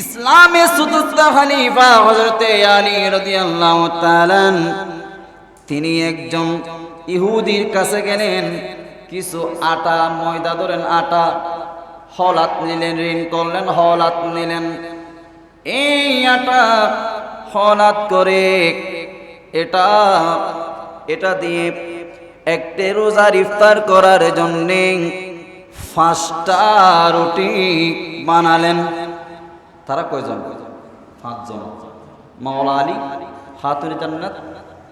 ইসলামে চতুর্থ হানিফা হজরতে আলী তিনি একজন ইহুদির কাছে গেলেন, কিছু আটা, ময়দা ধরেন আটা, হলাত নিলেন, ঋণ করলেন, হলাত নিলেন। এই আটা হলাত করে এটা এটা দিয়ে একটি রোজার ইফতার করার জন্যে পাঁচটা রুটি বানালেন। তারা কয়জন? পাঁচজন। মাওলা আলী, হাতুরি জান্নাত,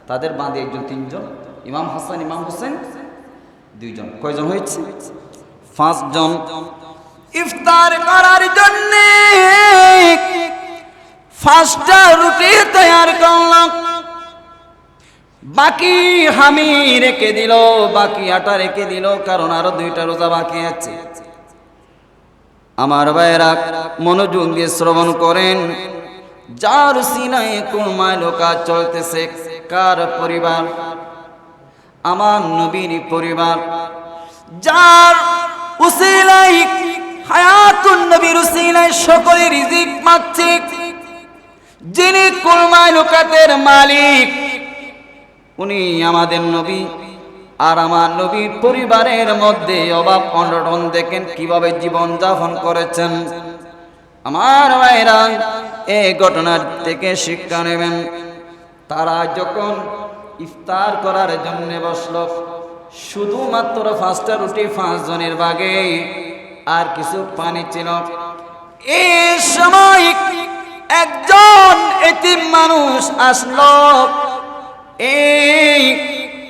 তাদের বাঁধে একজন, তিনজন। ইমাম হাসান, ইমাম হোসেন, দুইজন। কয়জন হয়েছে? পাঁচজন। ইফতার করার জন্য পাঁচটা রুটি তৈয়ার করলাম। বাকি হামি রেখে দিল, বাকি আটা রেখে দিল, কারণ আরও দুইটা রোজা বাকি আছে। আমার ভাইয়েরা মনোযোগ দিয়ে শ্রবণ করেন। যার সিনায় কুরমায় লোকা চলতেছে, কার পরিবার? আমার নবীর পরিবার। যার উসিলাই হায়াতুন নবীর উসিলাই সকলে রিজিক মাচ্ছে যিনি কুরমায় লোকাতের মালিক, উনি আমাদের নবী। আর আমার নবীর পরিবারের মধ্যে অভাব অনটন দেখেন কীভাবে জীবন যাপন করেছেন। আমার ভাইরা এই ঘটনার থেকে শিক্ষা নেবেন। তারা যখন ইফতার করার জন্য বসল, শুধুমাত্র পাঁচটা রুটি পাঁচ জনের বাগে আর কিছু পানি ছিল। এই সময় একজন এতিম মানুষ আসলো। এই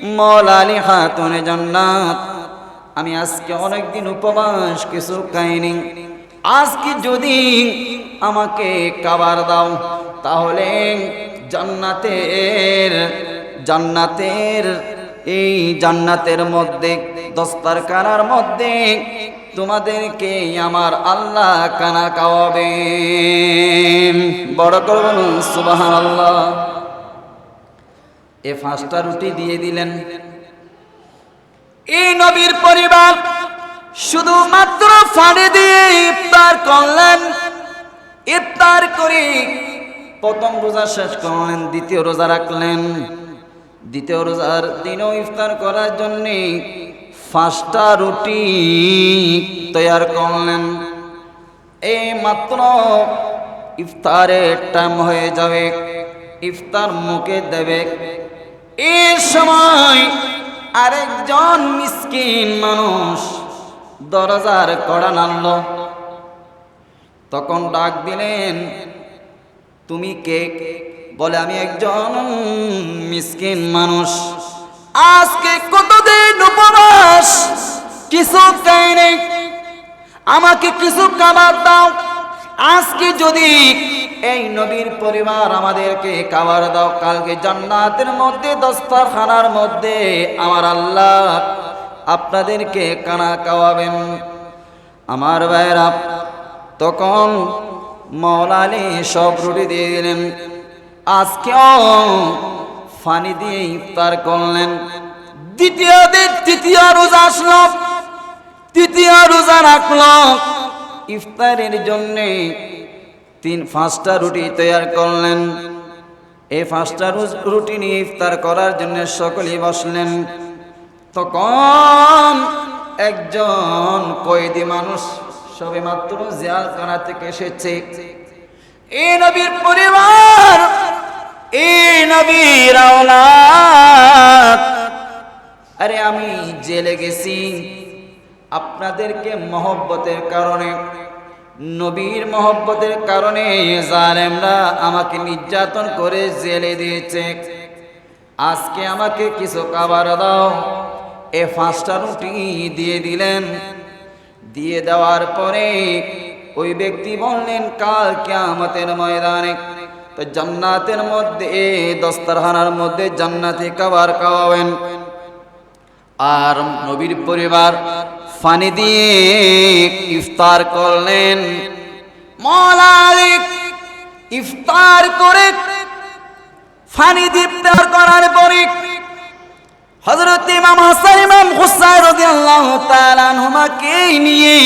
মৌলালি খাতুনে জান্নাত। আমি আজকে অনেকদিন উপবাস, কিছু খাইনি। আজকে যদি আমাকে খাবার দাও, তাহলে জান্নাতের জান্নাতের, এই জান্নাতের মধ্যে দস্তার কানার মধ্যে তোমাদেরকে আমার আল্লাহ কানা খাওয়াবে বড় করবেন সুবাহ আল্লাহ এ পাঁচটা রুটি দিয়ে দিলেন। এই নবীর পরিবার শুধুমাত্র ফাড়ে দিয়ে ইফতার করলেন। ইফতার করে প্রথম রোজা শেষ করলেন, দ্বিতীয় রোজা রাখলেন। দ্বিতীয় রোজার দিনও ইফতার করার জন্য পাঁচটা রুটি তৈয়ার করলেন। এই মাত্র ইফতারের টাইম হয়ে যাবে। ইফতার মুখে দেবে এই সময় আরেকজন মিসকিন মানুষ দরজার কড়া নাড়ল। তখন ডাক দিলেন, তুমি কে? বলে, আমি একজন মিসকিন মানুষ। আজকে কতদিন উপবাস? কিছু খাইনি আমাকে কিছু খাবার দাও। আজকে যদি এই নবীর পরিবার আমাদেরকে খাবার দাও, কালকে জান্নাতের মধ্যে, দস্তারখানার মধ্যে। আমার আল্লাহ আপনাদেরকে কানা খাওয়াবেন। আমার ভাইরা তখন মৌলালি সব রুটি দিয়ে দিলেন। আজকেও ফানি দিয়ে ইফতার করলেন। দ্বিতীয় দিন তৃতীয় রোজা আসলো। তৃতীয় রোজা রাখল। ইফতারের জন্যে তিন পাঁচটা রুটি তৈয়ার করলেন। এই পাঁচটা রুটি নিয়ে ইফতার করার জন্য সকলেই বসলেন। তখন একজন কয়েদি মানুষ সবে মাত্র জিয়ালখানা থেকে এসেছে। এই নবীর পরিবার এই নবীর আরে আমি জেলে গেছি। আপনাদেরকে মহব্বতের কারণে নবীর মহব্বতের কারণে জালেমরা আমাকে নির্যাতন করে জেলে দিয়েছে। আজকে আমাকে কিছু খাবার দাও। এ পাঁচটা রুটি দিয়ে দিলেন। দিয়ে দেওয়ার পরে ওই ব্যক্তি বললেন, কাল কিয়ামতের ময়দানে তো জান্নাতের মধ্যে, দস্তারখানার মধ্যে জান্নাতি খাবার খাওয়াবেন। আর নবীর পরিবার ফানি দিয়ে ইফতার করলেন। মৌলালিক ইফতার করে ফানি দিয়ে করার পরে হযরত ইমাম হাসান, ইমাম হুসাইন রাদিয়াল্লাহু তাআলা আনহুমাকে নিয়ে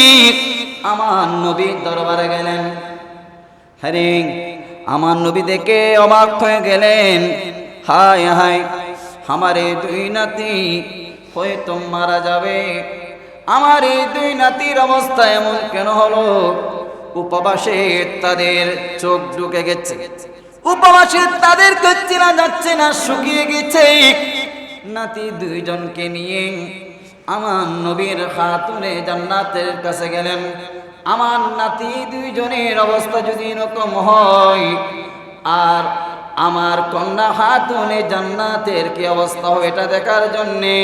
আমার নবীর দরবারে গেলেন। হ্যারে আমার নবী দেখে অবাক হয়ে গেলেন। হায় হায়, আমার দুই নাতি হয়তো মারা যাবে। আমার এই দুই নাতির অবস্থা এমন কেন হলো? উপবাসে তাদের চোখ ঢুকে গেছে। উপবাসে তাদেরকে চেনা যাচ্ছে না, শুকিয়ে গেছে। নাতি দুইজনকে নিয়ে আমার নবীর খাতুনে জান্নাতের কাছে গেলেন। আমার নাতি দুইজনের অবস্থা যদি এরকম হয়, আর আমার কন্যা খাতুনে জান্নাতের কি অবস্থা হয় এটা দেখার জন্যে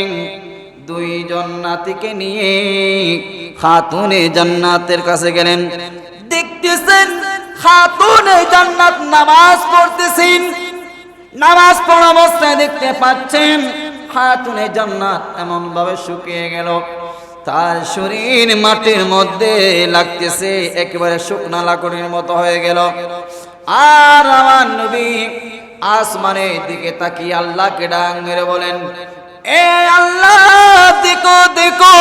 দুইজন নাতিকে নিয়ে খাতুনে জান্নাতের কাছে গেলেন। দেখতেছেন, খাতুনে জান্নাত নামাজ পড়তেছেন। নামাজ পড়া অবস্থায় দেখতে পাচ্ছেন, খাতুনে জান্নাত এমন ভাবে শুকিয়ে গেল। তার শরীর মাটির মধ্যে লাগতেছে, একেবারে শুকনা লাকড়ির মতো হয়ে গেল। আর আমার নবী আসমানের দিকে তাকিয়ে আল্লাহকে ডাং মেরে বলেন এ আল্লাহ, দেখো দেখো।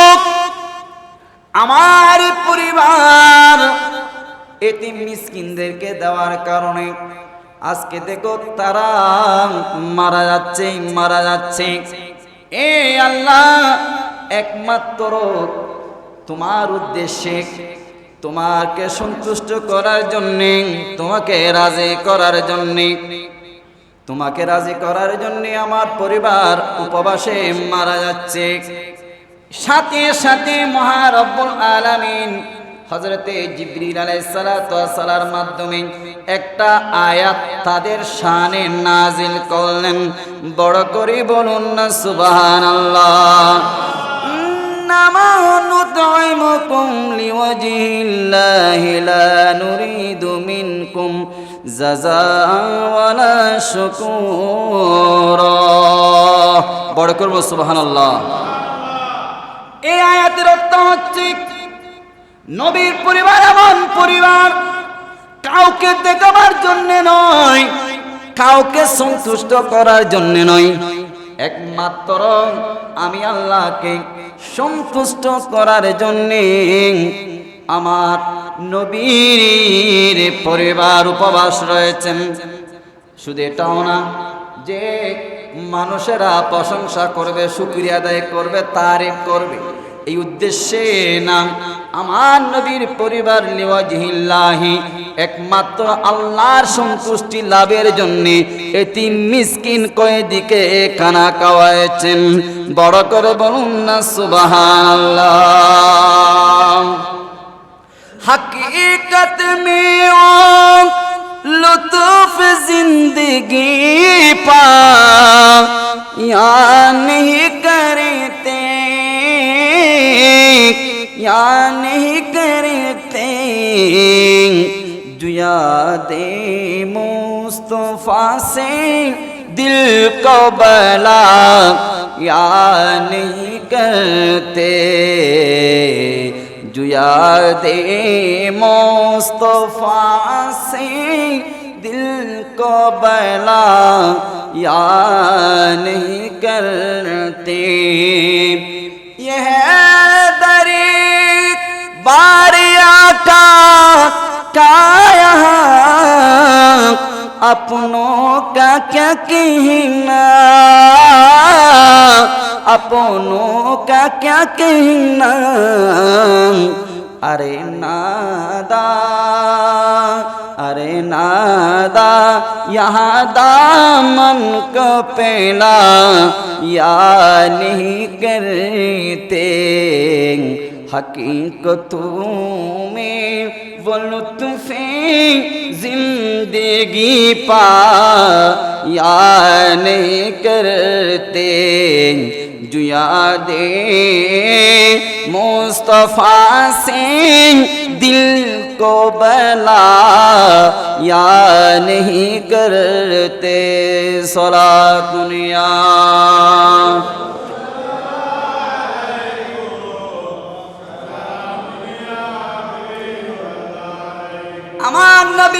আমার পরিবার এতিম মিসকিনদেরকে দেওয়ার কারণে আজকে দেখো তারা মারা যাচ্ছে মারা যাচ্ছে। এ আল্লাহ, একমাত্র তোমার উদ্দেশ্যে তোমাকে সন্তুষ্ট করার জন্যে, তোমাকে রাজি করার জন্যে তোমাকে রাজি করার জন্য আমার পরিবার উপবাসে মারা যাচ্ছে সাথে সাথে মহারব্বুল আলামিন হজরতে জিবরিল আলাইসালার মাধ্যমে একটা আয়াত তাদের শানে নাজিল করলেন বড় করে বলুন না সুবাহান আল্লাহ إنما نطعمكم لوجه الله لا نريد منكم জাজাওয়ালা শুকুরা। বড় করব সুবহানাল্লাহ। এই আয়াতের অর্থ নবীর পরিবার এমন পরিবার, কাউকে দেখাবার জন্য নয়, কাউকে সন্তুষ্ট করার জন্য নয়। একমাত্র আমি আল্লাহকে সন্তুষ্ট করার জন্যে আমার নবীর পরিবার উপবাস রয়েছেন। শুধু এটাও না, যে মানুষেরা প্রশংসা করবে, শুক্রিয়া আদায় করবে, তারিফ করবে, এই উদ্দেশ্যে না, আমার নবীর পরিবার লিওয়াজিহিল্লাহি একমাত্র আল্লাহর সন্তুষ্টি লাভের জন্য এটি মিসকিন কয়েদিকে খানা খাওয়াইছেন বড় করে বলুন না, সুবহানাল্লাহ। حقیقت میں او لطف زندگی پا۔ یا نہیں کرتے، یا نہیں کرتے۔ جو یاد مصطفیٰ سے دل کو بلا یا نہیں کرتے۔ جو یاد مصطفیٰ سے دل کو بلا یا نہیں کرتے۔ یہ دری باریا کا اپنوں کا کیا کہنا؟ اپنوں کا کیا کہنا؟ ارے نادا ارے نادا، یہاں دامن کو پینا یا نہیں کرتے؟ हकीकतों में वो लुत्फ़े जिंदगी पा या नहीं करते जुया दे मुस्तफ़ा से दिल को बला या नहीं करते सला दुनिया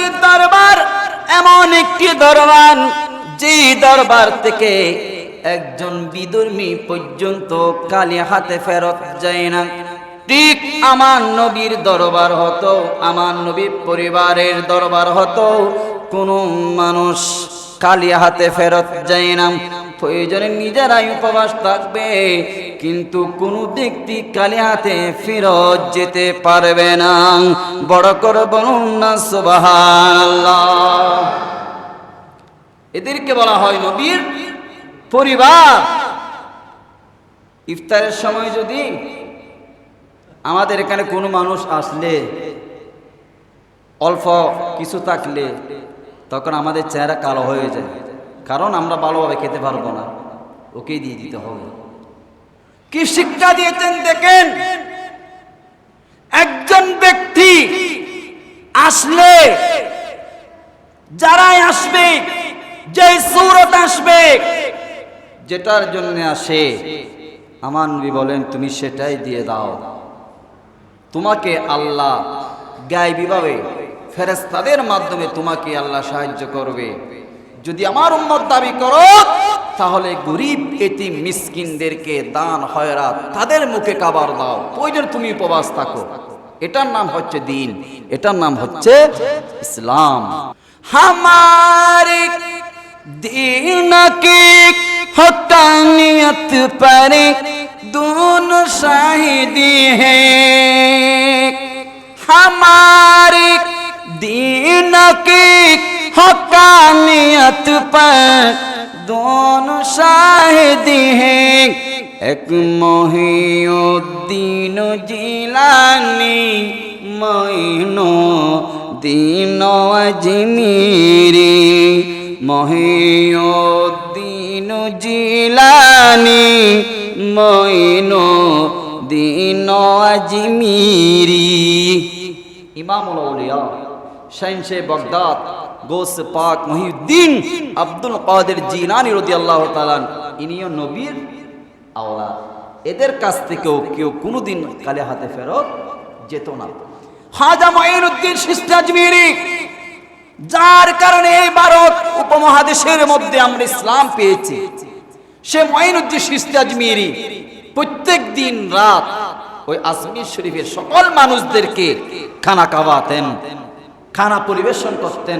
নবীর দরবার এমন একটি দরবার যে দরবার থেকে একজন বিদুর্মী পর্যন্ত হাতে ফেরত যায় না। ঠিক আমার নবীর দরবার হতো, আমার নবীর পরিবারের দরবার হতো। কোনো মানুষ খালি হাতে ফেরত যায় না। প্রয়োজনে নিজেরাই উপবাস থাকবে। কিন্তু কোনো ব্যক্তি কালি হাতে ফেরত যেতে পারবে না। বড় করে বলুন না, সুবহানাল্লাহ। এদেরকে বলা হয় নবীর পরিবার। ইফতারের সময় যদি আমাদের এখানে কোনো মানুষ আসলে, অল্প কিছু থাকলে, তখন আমাদের চেহারা কালো হয়ে যায়। কারণ আমরা ভালোভাবে খেতে পারব না। ওকেই দিয়ে দিতে হবে। কি শিক্ষা দিয়েছেন দেখেন? একজন ব্যক্তি আসলে যারাই আসবে যে সুরত আসবে, যেটার জন্য আসে, আমার নবী বলেন, তুমি সেটাই দিয়ে দাও। তোমাকে আল্লাহ গায়ে বিভাবে ফেরেস্তাদের মাধ্যমে তোমাকে আল্লাহ সাহায্য করবে। যদি আমার উন্মত দাবি করো, তাহলে গরিব এটি মিসকিনদেরকে দান হয়রা তাদের মুখে কাবার দাও। প্রয়োজন তুমি উপবাস থাকো। এটার নাম হচ্ছে দিন। এটার নাম হচ্ছে ইসলাম। হামারিক দিন কি হটানিয়ত পারে দুন শাহিদি হে। হামারে দিন কি हकानियत पर दोनों शाहिदी है एक मोहिउद्दीन जिलानी মইনো দিন আজমিরি মহিউদ্দিন জিলানি মইনো দিন আজমিরি ইমামুল আউলিয়া শাইনশে বাগদাদ গোস পাক মহিউদ্দিন আব্দুল কাদের জিলানি রাদিয়াল্লাহু তাআলা ইনিও নবীর আওলাদ। এদের কাছ থেকেও কেউ কোনোদিন কালে হাতে ফেরত যেত না। হাজা মঈনুদ্দিন সিস্তা আজমিরি যার কারণে এই ভারত উপমহাদেশের মধ্যে আমরা ইসলাম পেয়েছি। সে মঈনুদ্দিন সিস্তা আজমিরি প্রত্যেক দিন রাত ওই আজমির শরীফের সকল মানুষদেরকে খানা খাওয়াতেন, খানা পরিবেশন করতেন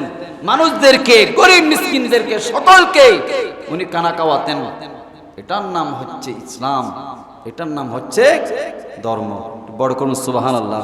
মানুষদেরকে, গরিব মিসকিনদেরকে, সকলকে উনি কানা কাওয়াতেন। এটার নাম হচ্ছে ইসলাম, এটার নাম হচ্ছে ধর্ম। বড় কোন সুবাহান আল্লাহ